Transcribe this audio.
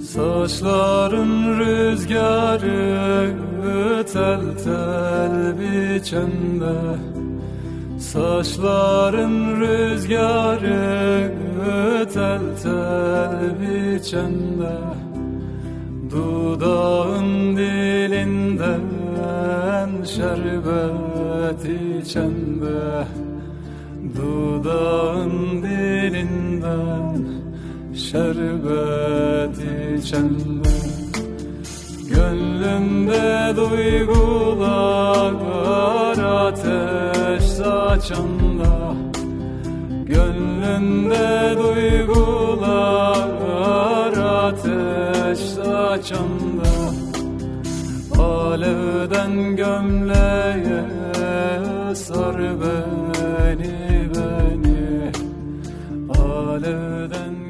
Saçların rüzgarı tel tel biçende Saçların rüzgarı tel tel biçende Dudağın dilinden şerbet içende Dudağın dilinden şerbet içende Gönlümde duygular ateş saçanda Gönlünde duygular ateş saçanda Alevden gömleğe sar beni beni. Alevden